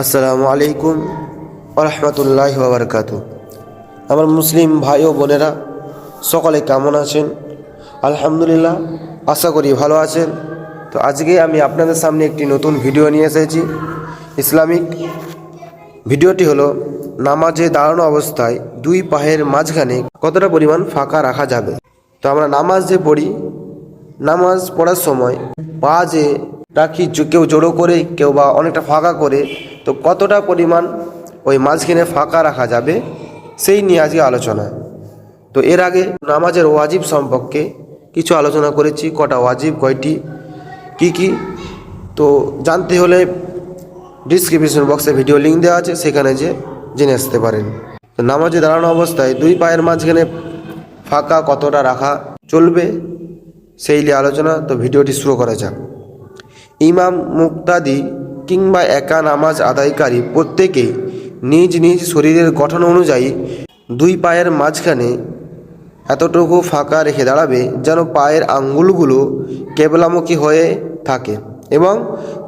আসসালামু আলাইকুম রহমতুল্লাহ বাবরকাত আমার মুসলিম ভাই ও বোনেরা, সকলে কেমন আছেন? আলহামদুলিল্লাহ, আশা করি ভালো আছেন। তো আজকে আমি আপনাদের সামনে একটি নতুন ভিডিও নিয়ে এসেছি। ইসলামিক ভিডিওটি হলো, নামাজে দাঁড়ানো অবস্থায় দুই পায়ের মাঝখানে কতটা পরিমাণ ফাঁকা রাখা যাবে। তো আমরা নামাজ যে পড়ি, নামাজ পড়ার সময় পা যে রাখি, কেউ জোড়ো করে, কেউ বা অনেকটা ফাঁকা করে তো কতটা পরিমাণ ওই মাঝখানে ফাঁকা রাখা যাবে, সেই নিয়ে আজকে আলোচনা। তো এর আগে নামাজের ওয়াজিব সম্পর্কে কিছু আলোচনা করেছি, কটা ওয়াজিব, কয়টি, কি কি। তো জানতে হলে ডিসক্রিপশন বক্সে ভিডিও লিঙ্ক দেওয়া আছে, সেখানে যে জেনে আসতে পারেন। তো নামাজে দাঁড়ানো অবস্থায় দুই পায়ের মাঝখানে ফাঁকা কতটা রাখা চলবে, সেই নিয়ে আলোচনা। তো ভিডিওটি শুরু করা যাক। ইমাম মুক্তাদি কিংবা একা নামাজ আদায়কারী প্রত্যেকেই নিজ নিজ শরীরের গঠন অনুযায়ী দুই পায়ের মাঝখানে এতটুকু ফাঁকা রেখে দাঁড়াবে যেন পায়ের আঙ্গুলগুলো কেবলামুখী হয়ে থাকে এবং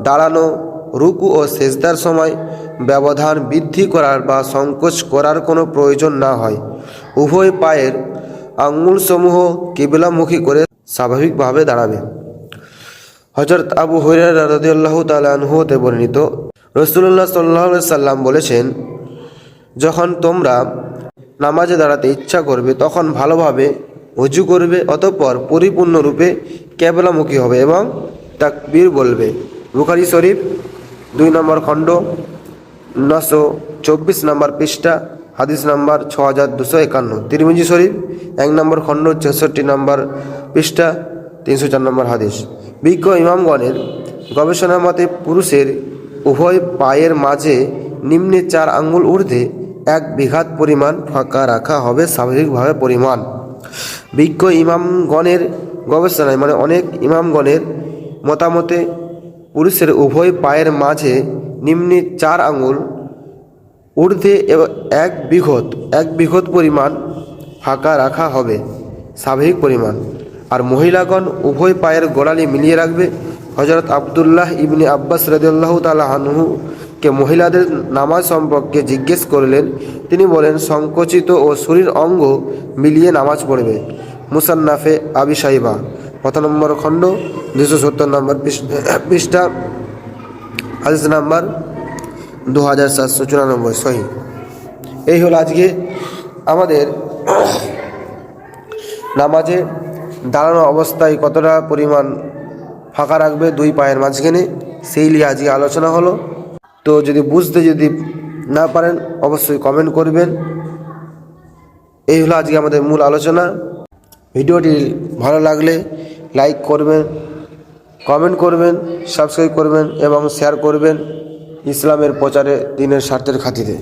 দাঁড়ানো, রুকু ও সেজদার সময় ব্যবধান বৃদ্ধি করার বা সংকোচ করার কোনো প্রয়োজন না হয়। উভয় পায়ের আঙ্গুলসমূহ কেবলামুখী করে স্বাভাবিকভাবে দাঁড়াবে। হজরত আবু হরিরা রদিয়াল্লাহ তালাহ বর্ণিত রসুল্লাহ সাল্লাহ সাল্লাম বলেছেন, যখন তোমরা নামাজে দাঁড়াতে ইচ্ছা করবে, তখন ভালোভাবে অজু করবে, অতঃপর পরিপূর্ণরূপে ক্যাবলামুখী হবে এবং তাকবীর বলবে। বুখারি শরীফ, দুই নম্বর খণ্ড, নশো চব্বিশ নম্বর পৃষ্ঠা, হাদিস নাম্বার ছ হাজার দুশো একান্ন। তিরমিজি শরীফ, এক নম্বর খণ্ড, ছেষট্টি নম্বর পৃষ্ঠা তিনশো চার নম্বর হাদিস। বিজ্ঞ ইমামগণের গবেষণা মতে পুরুষের উভয় পায়ের মাঝে নিম্নে চার আঙ্গুল ঊর্ধ্বে এক বিঘাত পরিমাণ ফাঁকা রাখা হবে স্বাভাবিকভাবে পরিমাণ। বিজ্ঞ ইমামগণের গবেষণায় মানে অনেক ইমামগণের মতামতে পুরুষের উভয় পায়ের মাঝে নিম্নে চার আঙুল ঊর্ধ্বে এক বিঘত এক বিঘত পরিমাণ ফাঁকা রাখা হবে স্বাভাবিক পরিমাণ। আর মহিলাগণ উভয় পায়ের গোড়ালি মিলিয়ে রাখবে। হজরত আবদুল্লাহ ইবনে আব্বাস রদিয়াল্লাহ তালা মহিলাদের নামাজ সম্পর্কে জিজ্ঞেস করলেন। তিনি বলেন, সংকুচিত ও শরীর অঙ্গ মিলিয়ে নামাজ পড়বে। মুসান্নাফে আবি সাইবা কত নম্বর খণ্ড দুশো সত্তর নম্বর পৃষ্ঠা, হাদিস নাম্বার দু হাজার সাতশো চুরানব্বই, সহি। এই হলো আজকে আমাদের নামাজে দাঁড়ানো অবস্থায় কতটা পরিমাণ ফাঁকা রাখবে দুই পায়ের মাঝখানে, সেই নিয়ে আজকে আলোচনা হলো। তো যদি বুঝতে যদি না পারেন, অবশ্যই কমেন্ট করবেন। এই হলো আজকে আমাদের মূল আলোচনা। ভিডিওটি ভালো লাগলে লাইক করবেন কমেন্ট করবেন সাবস্ক্রাইব করবেন এবং শেয়ার করবেন ইসলামের প্রচারে দিনের স্বার্থের খাতিরে।